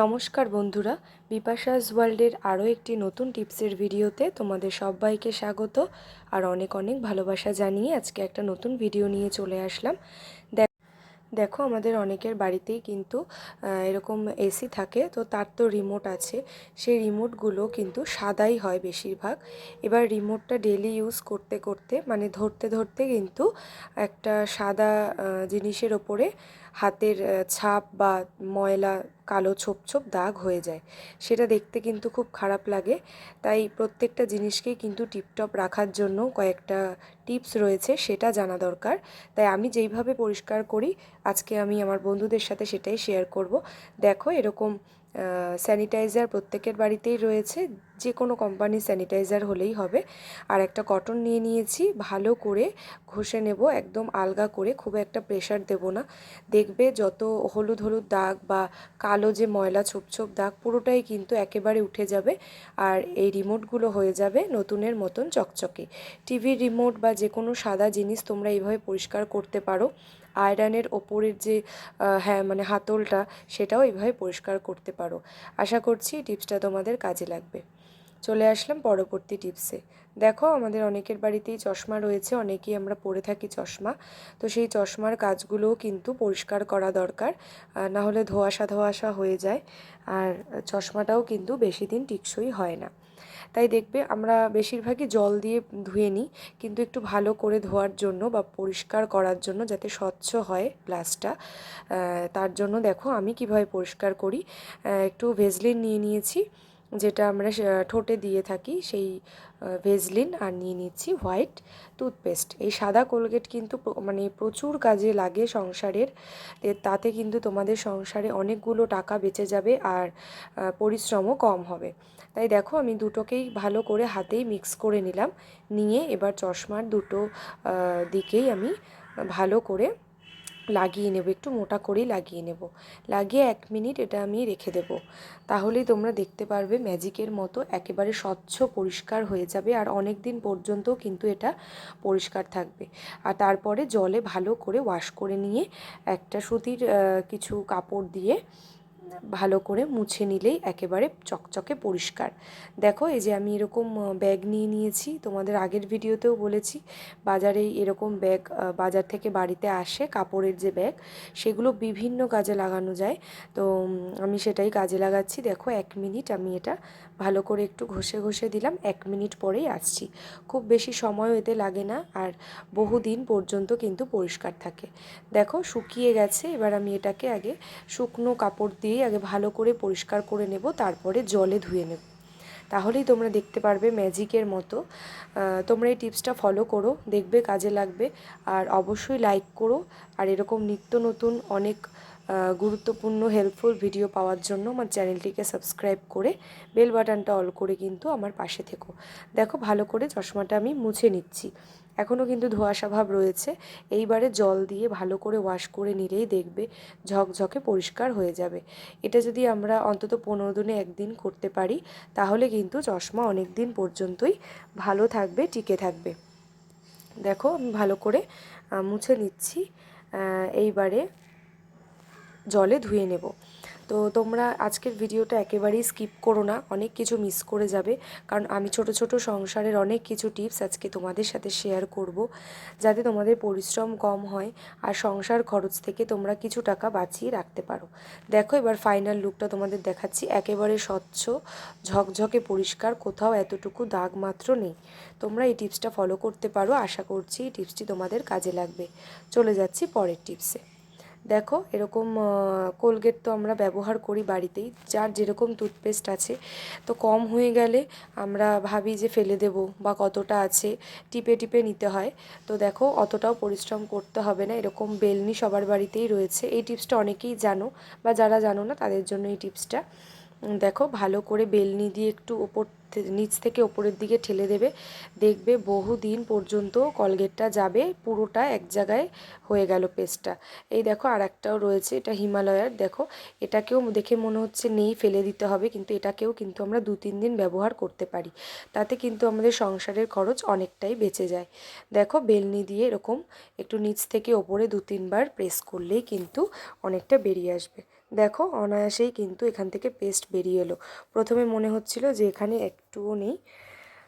নমস্কার বন্ধুরা, বিপাশাস ওয়ার্ল্ডের আরও একটি নতুন টিপসের ভিডিওতে তোমাদের সবাইকে স্বাগত আর অনেক অনেক ভালোবাসা জানিয়ে আজকে একটা নতুন ভিডিও নিয়ে চলে আসলাম। দেখ আমাদের অনেকের বাড়িতেই কিন্তু এরকম এসি থাকে, তো তার তো রিমোট আছে। সেই রিমোটগুলো কিন্তু সাদাই হয় বেশিরভাগ। এবার রিমোটটা ডেলি ইউজ করতে করতে মানে ধরতে ধরতে কিন্তু একটা সাদা জিনিসের ওপরে হাতের ছাপ বা ময়লা কালো ছোপ ছোপ দাগ হয়ে যায়। সেটা দেখতে কিন্তু খুব খারাপ লাগে। তাই প্রত্যেকটা জিনিসকেই কিন্তু টিপটপ রাখার জন্য কয়েকটা টিপস রয়েছে, সেটা জানা দরকার। তাই আমি যেইভাবে পরিষ্কার করি, আজকে আমি আমার বন্ধুদের সাথে সেটাই শেয়ার করব। দেখো এরকম স্যানিটাইজার প্রত্যেকের বাড়িতেই রয়েছে। যে কোনো কোম্পানির স্যানিটাইজার হলেই হবে। আর একটা কটন নিয়ে নিয়েছি, ভালো করে ঘষে নেব, একদম আলগা করে, খুব একটা প্রেশার দেব না। দেখবে যত হলুদ হলুদ দাগ বা কালো যে ময়লা ছোপ ছোপ দাগ, পুরোটাই কিন্তু একেবারে উঠে যাবে আর এই রিমোটগুলো হয়ে যাবে নতুনের মতন চকচকে। টিভির রিমোট বা যে কোনো সাদা জিনিস তোমরা এইভাবে পরিষ্কার করতে পারো। আয়রনের ওপরের যে হ্যাঁ মানে হাতলটা, সেটাও এইভাবে পরিষ্কার করতে পারো। আশা করছি টিপসটা তোমাদের কাজে লাগবে। চলে আসলাম পরবর্তী টিপসে দেখো, আমাদের অনেকের বাড়িতেই চশমা রয়েছে, অনেকেই আমরা পরে থাকি চশমা। তো সেই চশমার কাজগুলোও কিন্তু পরিষ্কার করা দরকার না হলে ধোয়াশা ধোয়াশা হয়ে যায়, আর চশমাটাও কিন্তু বেশি দিন টিকসই হয় না। তাই দেখবে, আমরা বেশিরভাগই জল দিয়ে ধুয়ে নিই, কিন্তু একটু ভালো করে ধোয়ার জন্য বা পরিষ্কার করার জন্য যাতে স্বচ্ছ হয় গ্লাসটা তার জন্য দেখো আমি কীভাবে পরিষ্কার করি। একটু ভেজলিন নিয়ে নিয়েছি যেটা আমরা ঠোঁটে দিয়ে থাকি, সেই ভেজলিন আর নিয়ে নিচ্ছি হোয়াইট টুথপেস্ট। এই সাদা কোলগেট কিন্তু মানে প্রচুর কাজে লাগে সংসারের। তাতে কিন্তু তোমাদের সংসারে অনেকগুলো টাকা বেঁচে যাবে আর পরিশ্রমও কম হবে। তাই দেখো, আমি দুটোকেই ভালো করে হাতেই মিক্স করে নিলাম। নিয়ে এবার চশমার দুটো দিকেই আমি ভালো করে লাগিয়ে নেব, একটু মোটা করেই লাগিয়ে নেব। লাগিয়ে এক মিনিট এটা আমি রেখে দেব। তাহলেই তোমরা দেখতে পারবে ম্যাজিকের মতো একেবারে স্বচ্ছ পরিষ্কার হয়ে যাবে আর অনেক দিন পর্যন্ত কিন্তু এটা পরিষ্কার থাকবে। আর তারপরে জলে ভালো করে ওয়াশ করে নিয়ে একটা সুতির কিছু কাপড় দিয়ে ভালো করে মুছে নিলেই একেবারে চকচকে পরিষ্কার। দেখো, এই যে আমি এরকম ব্যাগ নিয়ে নিয়েছি, তোমাদের আগের ভিডিওতেও বলেছি, বাজারে এরকম ব্যাগ বাজার থেকে বাড়িতে আসে কাপড়ের যে ব্যাগ সেগুলো বিভিন্ন কাজে লাগানো যায়। তো আমি সেটাই কাজে লাগাচ্ছি। দেখো, এক মিনিট আমি এটা ভালো করে একটু ঘষে ঘষে দিলাম, এক মিনিট পরেই আসছি। খুব বেশি সময়ও এতে লাগে না, আর বহুদিন পর্যন্ত কিন্তু পরিষ্কার থাকে। দেখো, শুকিয়ে গেছে, এবার আমি এটাকে আগে শুকনো কাপড় দিয়ে আগে ভালো করে পরিষ্কার করে নেব, তারপরে জলে ধুয়ে নেব। তাহলেই তোমরা দেখতে পারবে ম্যাজিকের মতো। তোমরা এই টিপসটা ফলো করো, দেখবে কাজে লাগবে। আর অবশ্যই লাইক করো। আর এরকম নিত্য নতুন অনেক গুরুত্বপূর্ণ হেল্পফুল ভিডিও পাওয়ার জন্য আমার চ্যানেলটিকে সাবস্ক্রাইব করে বেল বাটনটা অল করে কিন্তু আমার পাশে থেকো। দেখো ভালো করে চশমাটা আমি মুছে নিচ্ছি। এখনও কিন্তু ধোঁয়াশা ভাব রয়েছে। এইবারে জল দিয়ে ভালো করে ওয়াশ করে নিলেই দেখবে ঝকঝকে পরিষ্কার হয়ে যাবে। এটা যদি আমরা অন্তত পনেরো দিনে একদিন করতে পারি, তাহলে কিন্তু চশমা অনেক দিন পর্যন্তই ভালো থাকবে, টিকে থাকবে। দেখো আমি ভালো করে মুছে নিচ্ছি এইবারে জলে ধুয়ে নেব। তো তোমরা আজকের ভিডিওটা একেবারেই স্কিপ করো না, অনেক কিছু মিস করে যাবে। কারণ আমি ছোট ছোট সংসারের অনেক কিছু টিপস আজকে তোমাদের সাথে শেয়ার করব, যাতে তোমাদের পরিশ্রম কম হয় আর সংসার খরচ থেকে তোমরা কিছু টাকা বাঁচিয়ে রাখতে পারো। দেখো এবার ফাইনাল লুকটা তোমাদের দেখাচ্ছি, একেবারে স্বচ্ছ, ঝকঝকে পরিষ্কার, কোথাও এতটুকু দাগ মাত্র নেই। তোমরা এই টিপসটা ফলো করতে পারো, আশা করছি এই টিপসটি তোমাদের কাজে লাগবে। চলে যাচ্ছি পরের টিপসে দেখো, এরকম কোলগেট তো আমরা ব্যবহার করি বাড়িতেই, যার যেরকম টুথপেস্ট আছে। তো কম হয়ে গেলে আমরা ভাবি যে ফেলে দেব বা কতটা আছে, টিপে টিপে নিতে হয়। তো দেখো, অতটাও পরিশ্রম করতে হবে না, এরকম বেলনি সবার বাড়িতেই রয়েছে। এই টিপসটা অনেকেই জানো, বা যারা জানো না, তাদের জন্য এই টিপসটা দেখো, ভালো করে বেলনি দিয়ে একটু ওপর নিচ থেকে ওপরের দিকে ঠেলে দেবে। দেখবে বহু দিন পর্যন্ত কলগেটটা যাবে, পুরোটা এক জায়গায় হয়ে গেল পেস্টটা। এই দেখো আর একটাও রয়েছে, এটা হিমালয়ার। দেখো, এটাকেও দেখে মনে হচ্ছে নেই, ফেলে দিতে হবে, কিন্তু এটাকেও কিন্তু আমরা দু তিন দিন ব্যবহার করতে পারি। তাতে কিন্তু আমাদের সংসারের খরচ অনেকটাই বেঁচে যায়। দেখো, বেলনি দিয়ে এরকম একটু নিচ থেকে ওপরে দু তিনবার প্রেস করলেই কিন্তু অনেকটা বেরিয়ে আসবে। দেখো অনায়াসেই কিন্তু এখান থেকে পেস্ট বেরিয়ে এলো। প্রথমে মনে হচ্ছিল যে এখানে একটুও নেই।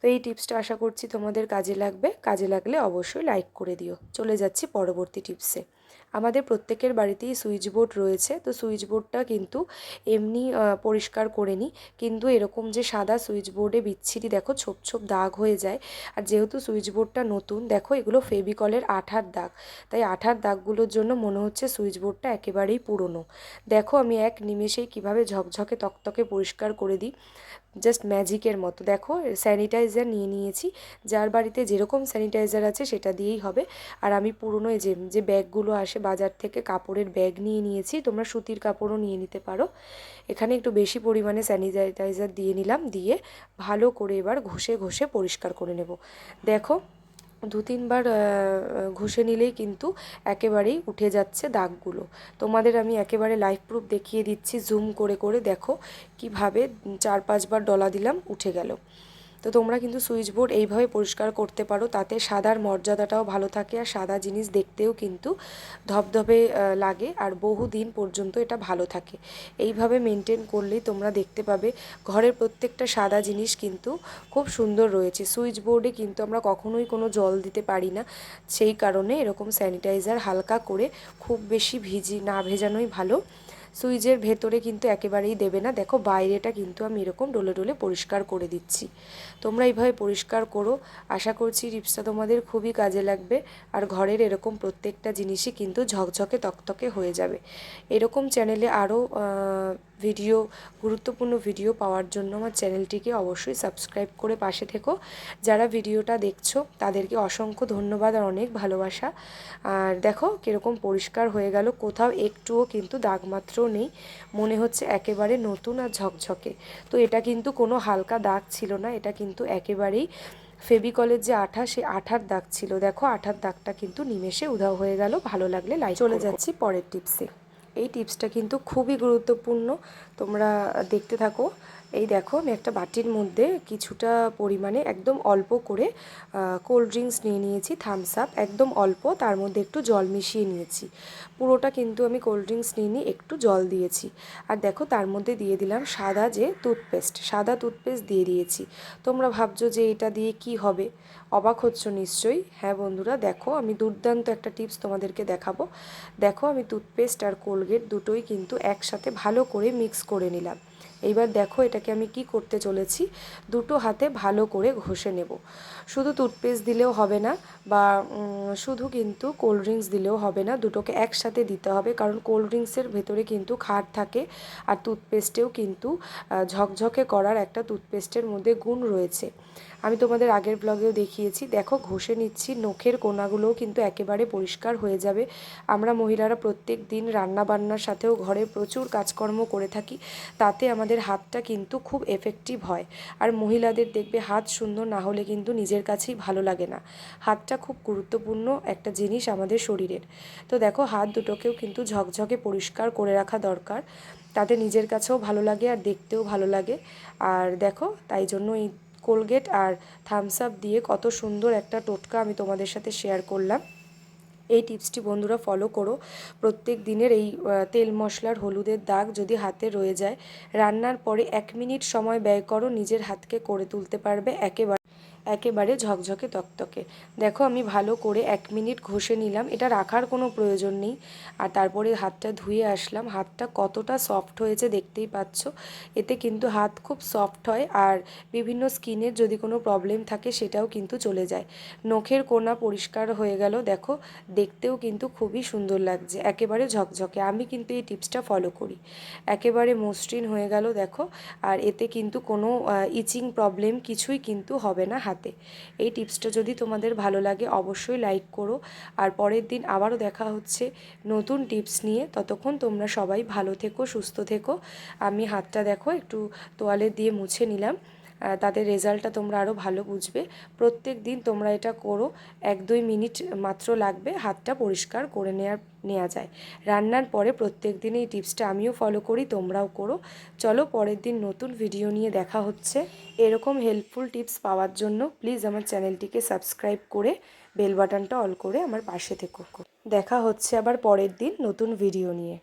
তো এই টিপসটা আশা করছি তোমাদের কাজে লাগবে। কাজে লাগলে অবশ্যই লাইক করে দিও। চলে যাচ্ছি পরবর্তী টিপসে। আমাদের প্রত্যেকের বাড়িতেই সুইচ বোর্ড রয়েছে, তো সুইচ বোর্ডটা কিন্তু এমনি পরিষ্কার করে নিই। কিন্তু এরকম যে সাদা সুইচ বোর্ডে বিচ্ছিরি দেখো, ছোপ ছোপ দাগ হয়ে যায়। আর যেহেতু সুইচ বোর্ডটা নতুন, দেখো এগুলো ফেবিকলের আঠার দাগ। তাই আঠার দাগগুলোর জন্য মনে হচ্ছে সুইচ বোর্ডটা একেবারেই পুরনো। দেখো আমি এক নিমেষেই কীভাবে ঝকঝকে তকতকে পরিষ্কার করে দিই। জাস্ট ম্যাজিকের মতো। দেখো স্যানিটাইজার নিয়ে নিয়েছি। যার বাড়িতে যেরকম স্যানিটাইজার আছে, সেটা দিয়েই হবে। আর আমি পুরনো যে যে ব্যাগগুলো আসে, বাজার থেকে কাপড়ের ব্যাগ নিয়ে নিয়েছি, তোমরা সুতির কাপড়ও নিয়ে নিতে পারো। এখানে একটু বেশি পরিমাণে স্যানিটাইজার দিয়ে নিলাম, দিয়ে ভালো করে এবার ঘষে ঘষে পরিষ্কার করে নেব। দেখো দু তিনবার ঘষে নিলেই কিন্তু একেবারেই উঠে যাচ্ছে দাগগুলো। তোমাদের আমি একেবারে লাইভ প্রুফ দেখিয়ে দিচ্ছি জুম করে করে দেখো কীভাবে চার পাঁচবার ডলা দিলাম, উঠে গেল। তো তোমরা কিন্তু সুইচ বোর্ড এইভাবে পরিষ্কার করতে পারো, তাতে সাদার মর্যাদাটাও ভালো থাকে আর সাদা জিনিস দেখতেও কিন্তু ধপধপে লাগে আর বহু দিন পর্যন্ত এটা ভালো থাকে। এইভাবে মেনটেন করলেই তোমরা দেখতে পাবে ঘরের প্রত্যেকটা সাদা জিনিস কিন্তু খুব সুন্দর রয়েছে। সুইচ বোর্ডে কিন্তু আমরা কখনোই কোনো জল দিতে পারি না, সেই কারণে এরকম স্যানিটাইজার হালকা করে খুব বেশি ভিজি, না ভেজানোই ভালো। সুইচের ভেতরে কিন্তু একেবারেই দেবে না। দেখো, বাইরেটা কিন্তু আমি এরকম ডোলে ডোলে পরিষ্কার করে দিচ্ছি। তোমরা এইভাবে পরিষ্কার করো। আশা করছি টিপসটা তোমাদের খুবই কাজে লাগবে। আর ঘরের এরকম প্রত্যেকটা জিনিসই কিন্তু ঝকঝকে তকতকে হয়ে যাবে। এরকম চ্যানেলে আরও ভিডিও, গুরুত্বপূর্ণ ভিডিও পাওয়ার জন্য আমার চ্যানেলটিকে অবশ্যই সাবস্ক্রাইব করে পাশে থেকো। যারা ভিডিওটা দেখছ, তাদেরকে অসংখ্য ধন্যবাদ আর অনেক ভালোবাসা। আর দেখো, কীরকম পরিষ্কার হয়ে গেল। কোথাও একটুও কিন্তু দাগমাত্রও নেই। মনে হচ্ছে একেবারে নতুন আর ঝকঝকে। তো এটা কিন্তু কোনো হালকা দাগ ছিল না এটা কিন্তু একেবারেই ফেবিকলের যে আঠা সে আঠার দাগ ছিল। দেখো আঠার দাগটা কিন্তু নিমেষে উধাও হয়ে গেল। ভালো লাগলে লাইক চলে যাচ্ছি পরের টিপসে। এই টিপসটা কিন্তু খুবই গুরুত্বপূর্ণ। তোমরা দেখতে থাকো। এই দেখো, আমি একটা বাটির মধ্যে কিছুটা পরিমাণে একদম অল্প করে কোল্ড ড্রিঙ্কস নিয়ে নিয়েছি থামস আপ একদম অল্প, তার মধ্যে একটু জল মিশিয়ে নিয়েছি। পুরোটা কিন্তু আমি কোল্ড ড্রিঙ্কস নিয়ে নিয়ে একটু জল দিয়েছি। আর দেখো, তার মধ্যে দিয়ে দিলাম সাদা যে টুথপেস্ট সাদা টুথপেস্ট দিয়ে দিয়েছি। তোমরা ভাবছ যে এটা দিয়ে কি হবে? অবাক হচ্ছ নিশ্চয়ই? হ্যাঁ বন্ধুরা, দেখো, আমি দুর্দান্ত একটা টিপস তোমাদেরকে দেখাবো। দেখো, আমি টুথপেস্ট আর কোলগেট দুটোই কিন্তু একসাথে ভালো করে মিক্স করে নিলাম। এইবার দেখো এটাকে আমি কি করতে চলেছি। দুটো হাতে ভালো করে ঘষে নেব। শুধু টুথপেস্ট দিলেও হবে না বা শুধু কিন্তু কোল্ড ড্রিঙ্কস দিলেও হবে না, দুটোকে একসাথে দিতে হবে। কারণ কোল্ড ড্রিঙ্কসের ভেতরে কিন্তু খাট থাকে আর টুথপেস্টেও কিন্তু ঝকঝকে করার একটা টুথপেস্টের মধ্যে গুণ রয়েছে। আমি তোমাদের আগের ব্লগেও দেখিয়েছি। দেখো, ঘষে নিচ্ছি, নখের কোনাগুলোও কিন্তু একেবারে পরিষ্কার হয়ে যাবে। আমরা মহিলারা প্রত্যেক দিন রান্নাবান্নার সাথেও ঘরে প্রচুর কাজকর্ম করে থাকি, তাতে আমাদের হাতটা কিন্তু খুব এফেক্টিভ হয়। আর মহিলাদের দেখবে হাত সুন্দর না হলে কিন্তু নিজের কাছেই ভালো লাগে না। হাতটা খুব গুরুত্বপূর্ণ একটা জিনিস আমাদের শরীরের। তো দেখো, হাত দুটোকেও কিন্তু ঝকঝকে পরিষ্কার করে রাখা দরকার। তাতে নিজের কাছেও ভালো লাগে আর দেখতেও ভালো লাগে। আর দেখো, তাই জন্য এই কোলগেট আর থামস আপ দিয়ে কত সুন্দর একটা টোটকা আমি তোমাদের সাথে শেয়ার করলাম। এই টিপসটি বন্ধুরা ফলো করো। প্রত্যেক দিনের এই তেল মশলার হলুদের দাগ যদি হাতে রয়ে যায়, রান্নার পরে এক মিনিট সময় ব্যয় করো, নিজের হাতকে করে তুলতে পারবে, একেবারে একেবারে ঝকঝকে তকতকে। দেখো, আমি ভালো করে এক মিনিট ঘষে নিলাম। এটা রাখার কোনো প্রয়োজন নেই। আর তারপরে হাতটা ধুয়ে আসলাম। হাতটা কতটা সফট হয়েছে দেখতেই পাচ্ছ। এতে কিন্তু হাত খুব সফট হয় আর বিভিন্ন স্কিনের যদি কোনো প্রবলেম থাকে, সেটাও কিন্তু চলে যায়। নখের কোনা পরিষ্কার হয়ে গেল। দেখো, দেখতেও কিন্তু খুবই সুন্দর লাগছে। একেবারে ঝকঝকে। আমি কিন্তু এই টিপসটা ফলো করি। একেবারে মসৃণ হয়ে গেল, দেখো। আর এতে কিন্তু কোনো ইচিং প্রবলেম কিছুই কিন্তু হবে না হাতে। এই টিপসটা যদি তোমাদের ভালো লাগে, অবশ্যই লাইক করো। আর পরের দিন আবারও দেখা হচ্ছে নতুন টিপস নিয়ে। ততক্ষণ তোমরা সবাই ভালো থেকো, সুস্থ থেকো। আমি হাতটা দেখো, একটু তোয়ালে দিয়ে মুছে নিলাম। তাদের রেজাল্টটা তোমরা আরও ভালো বুঝবে। প্রত্যেক দিন তোমরা এটা করো, এক দুই মিনিট মাত্র লাগবে হাতটা পরিষ্কার করে নেওয়ার নেওয়া যায়। রান্নার পরে প্রত্যেক দিন এই টিপসটা আমিও ফলো করি, তোমরাও করো। চলো পরের দিন নতুন ভিডিও নিয়ে দেখা হচ্ছে। এরকম হেল্পফুল টিপস পাওয়ার জন্য প্লিজ আমার চ্যানেলটিকে সাবস্ক্রাইব করে বেল বাটনটা অল করে আমার পাশে থেকো। দেখা হচ্ছে আবার পরের দিন নতুন ভিডিও নিয়ে।